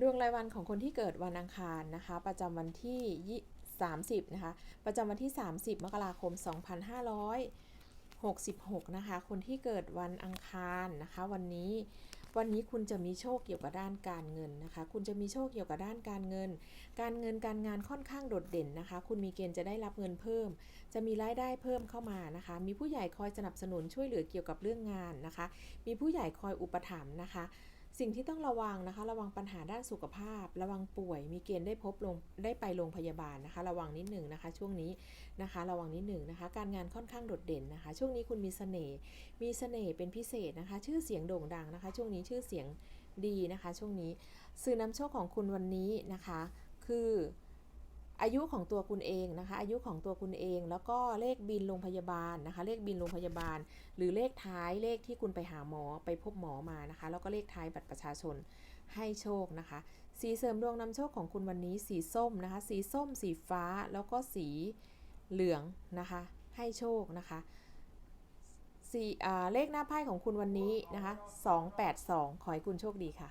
ดวงรายวันของคนที่เกิดวันอังคารนะคะ ประจำวันที่30นะคะ ประจำวันที่ 30 มกราคม 2566 นะคะ คนที่เกิดวันอังคารนะคะ วันนี้ วันนี้คุณจะมีโชคเกี่ยวกับด้านการเงินนะคะ คุณจะมีโชคเกี่ยวกับด้านการเงิน การเงินการงานค่อนข้างโดดเด่นนะคะ คุณมีเกณฑ์จะได้รับเงินเพิ่ม จะมีรายได้เพิ่มเข้ามานะคะ มีผู้ใหญ่คอยสนับสนุนช่วยเหลือเกี่ยวกับเรื่องงานนะคะ มีผู้ใหญ่คอยอุปถัมภ์นะคะ สิ่งที่ต้องระวังนะคะ ระวังปัญหาด้านสุขภาพ ระวังป่วย มีเกณฑ์ได้พบลงได้ไปโรงพยาบาลนะคะ ระวังนิดหนึ่งนะคะ ช่วงนี้นะคะ ระวังนิดหนึ่งนะคะ การงานค่อนข้างโดดเด่นนะคะ ช่วงนี้คุณมีเสน่ห์มีเสน่ห์เป็นพิเศษนะคะ ชื่อเสียงโด่งดังนะคะ ช่วงนี้ชื่อเสียงดีนะคะ ช่วงนี้สื่อนำโชคของคุณวันนี้นะคะ คือ อายุของตัวคุณเองนะคะ อายุของตัวคุณเอง แล้วก็เลขบินโรงพยาบาลนะคะ เลขบินโรงพยาบาล หรือเลขท้ายเลขที่คุณไปหาหมอไปพบหมอมานะคะ แล้วก็เลขท้ายบัตรประชาชนให้โชคนะคะ สีเสริมดวงนำโชคของคุณวันนี้ สีส้มนะคะ สีส้ม สีฟ้าแล้วก็สีเหลืองนะคะ ให้โชคนะคะสีเลขหน้าไพ่ของคุณวันนี้นะคะ282 ขอให้คุณโชคดีค่ะ